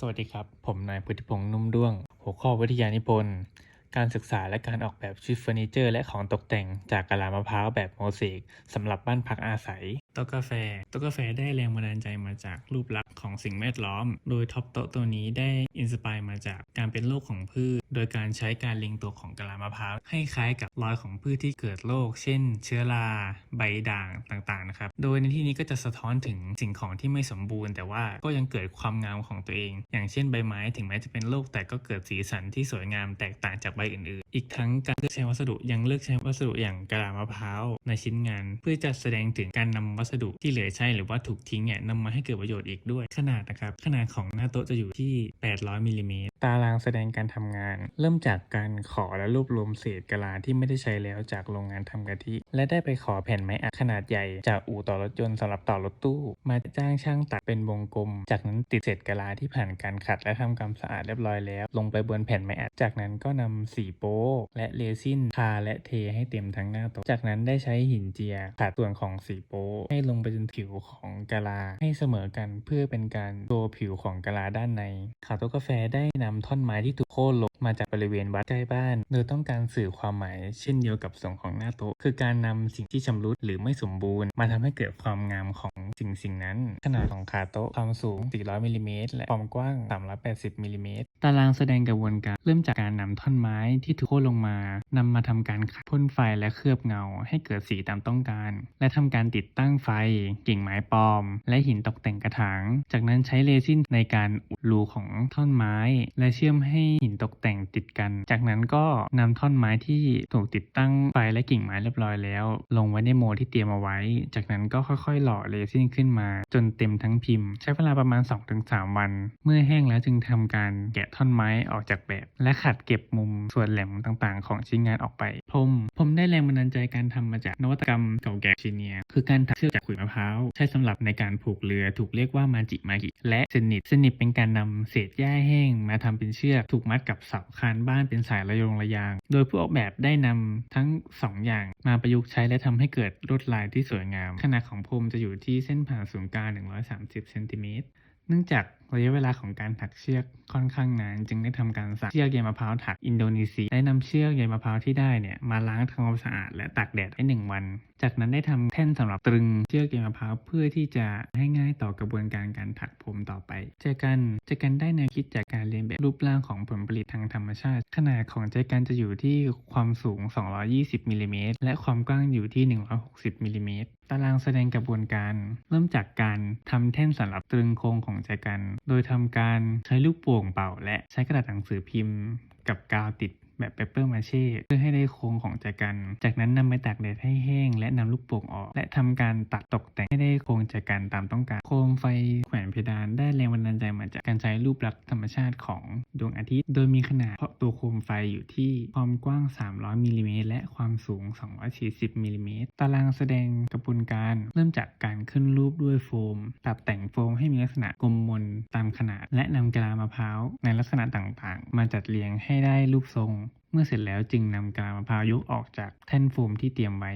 สวัสดีครับ ผมนายพุทธิพงษ์นุ่มด้วง หัวข้อวิทยานิพนธ์ การศึกษาและการออกแบบชุดเฟอร์นิเจอร์และของตกแต่งจากกะลามะพร้าวแบบโมเสกสำหรับบ้านพักอาศัยโต๊ะกาแฟโต๊ะกาแฟได้แรงบันดาลใจมาจากรูปลักษณ์ของสิ่งแวดล้อม โดยท็อปโต๊ะตัวนี้ได้อินสปายมาจากการเป็นโลกของพืชโดยการใช้การเล็งตัวของกะลามะพร้าวให้คล้ายกับรอยของพืชที่เกิดโรค เช่น เชื้อรา ใบด่างต่างๆนะครับ โดยในที่นี้ก็จะสะท้อนถึงสิ่งของที่ไม่สมบูรณ์ แต่ว่าก็ยังเกิดความงามของตัวเอง อย่างเช่นใบไม้ถึงแม้จะเป็นโรคแต่ก็เกิดสีสันที่สวยงามแตกต่างจากใบอื่นๆอีกทั้งการเลือกใช้วัสดุยังเลือกใช้วัสดุอย่างกระลาษมะพร้าวในชิ้นงาน เพื่อจะแสดงถึงการนำวัสดุที่เหลือใช้หรือว่าถูกทิ้งเนี่ยนำมาให้เกิดประโยชน์อีกด้วย ขนาดนะครับ ขนาดของหน้าโต๊ะจะอยู่ที่ 800มิลลิเมตรตารางแสดงการทำงาน เริ่มจากการขอและรวบรวมเศษกะลาที่ไม่ได้ใช้แล้วจากโรงงานทำกะทิ และได้ไปขอแผ่นไม้อัดขนาดใหญ่ จากอู่ต่อรถยนต์สำหรับต่อรถตู้ มาจ้างช่างตัดเป็นวงกลม จากนั้นติดเศษกะลาที่ผ่านการขัดและทำความสะอาดเรียบร้อยแล้ว ลงไปบนแผ่นไม้อัดจากนั้นก็นำสีโป๊และเรซินทาและเทให้เต็มทั้งหน้าโต๊ะ จากนั้นได้ใช้หินเจียขัดส่วนของสีโป๊ให้ลงไปจนผิวของกะลาให้เสมอกันเพื่อเป็นการโชว์ผิวของกะลาด้านใน ขาวโต๊ะกาแฟได้นำท่อนไม้ที่ถูก ค่นลงมาจากบริเวณวัดใกล้บ้าน โดยต้องการสื่อความหมายเช่นเดียวกับส่วนของหน้าโต๊ะ คือการนำสิ่งที่ชำรุดหรือไม่สมบูรณ์ มาทำให้เกิดความงามของสิ่งสิ่งนั้น ขนาดของขาโต๊ะความสูง 400มิลลิเมตรและความกว้าง 380มิลลิเมตรตารางแสดงกระบวนการ เริ่มจากการนำท่อนไม้ที่ถูกโค่นลงมานำมาทำการขัดพ่นไฟและเคลือบเงา ให้เกิดสีตามต้องการ และทำการติดตั้งไฟ กิ่งไม้ปลอม และหินตกแต่งกระถาง จากนั้นใช้เรซินในการอุดรูของท่อนไม้ และเชื่อมให้หินตกแต่งติดกัน จากนั้นก็นำท่อนไม้ที่ถูกติดตั้งไฟและกิ่งไม้เรียบร้อยแล้ว ลงไว้ในโมที่เตรียมเอาไว้ จากนั้นก็ค่อยๆ หล่อเรซินขึ้นมา จนเต็มทั้งพิมพ์ ใช้เวลาประมาณ 2-3 วัน เมื่อแห้งแล้วจึงทำการแกะท่อนไม้ออกจากแบบ และขัดเก็บมุมส่วนแหลมต่างๆ ของชิ้นงานออกไปพรมผมได้แรงบันดาลใจการทำมาจากนวัตกรรมเก่าแก่ชิเนีย คือการถักเชือกจากขุยมะพร้าวใช้สำหรับในการผูกเรือถูกเรียกว่ามาจิมากิและเซนิตเซนิตเป็นการนำเศษหญ้าแห้งมาทำเป็นเชือกถูกมัดกับเสาคานบ้านเป็นสายระยงระยาง โดยผู้ออกแบบได้นำทั้ง 2 อย่างมาประยุกต์ใช้และทำให้เกิดลวดลายที่สวยงาม ขนาดของพรมจะอยู่ที่เส้นผ่านศูนย์กลาง 130 เซนติเมตรเนื่องจากระยะเวลาของการถักเชือกค่อนข้างนาน จึงได้ทำการสั่งเชือกใยมะพร้าวถักอินโดนีเซียได้นำเชือกใยมะพร้าวที่ได้เนี่ยมาล้างทำความสะอาดและตากแดดให้หนึ่งวันจากนั้นได้ทำแท่นสำหรับตรึงเชือกใยมะพร้าวเพื่อที่จะให้ง่ายต่อกระบวนการการถักผมต่อไปเจกันเจกันได้แนวคิดจากการเรียนแบบรูปร่างของผลผลิตทางธรรมชาติ ขนาดของเจกันจะอยู่ที่ความสูง 220มิลลิเมตรและความกว้างอยู่ที่ 160มิลลิเมตรตารางแสดงกระบวนการ เริ่มจากการทำแท่นสำหรับตรึงโครงของเจกัน โดยทำการใช้ลูกโป่งเป่า และใช้กระดาษหนังสือพิมพ์ กับกาวติด แบบเปเปอร์มาเช่เพื่อให้ได้โครงของแจกัน จากนั้นนำไปตากแดดให้แห้ง และนำลูกโป่งออก และทำการตัดตกแต่งให้ได้โครงแจกันตามต้องการ โคมไฟแขวนเพดานได้แรงบันดาลใจมาจากการใช้รูปลักษณ์ธรรมชาติของดวงอาทิตย์ โดยมีขนาดตัวโคมไฟอยู่ที่ความกว้าง 300มิลลิเมตรและความสูง 240มิลลิเมตรตารางแสดงกระบวนการเริ่มจากการขึ้นรูปด้วยโฟมปรับแต่งโฟมให้มีลักษณะกลมมนตามขนาด และนำกะลามะพร้าวในลักษณะต่างๆ มาจัดเรียงให้ได้รูปทรงเมื่อเสร็จแล้วจึงนำกะลามะพร้าวยกออกจากแท่นโฟมที่เตรียมไว้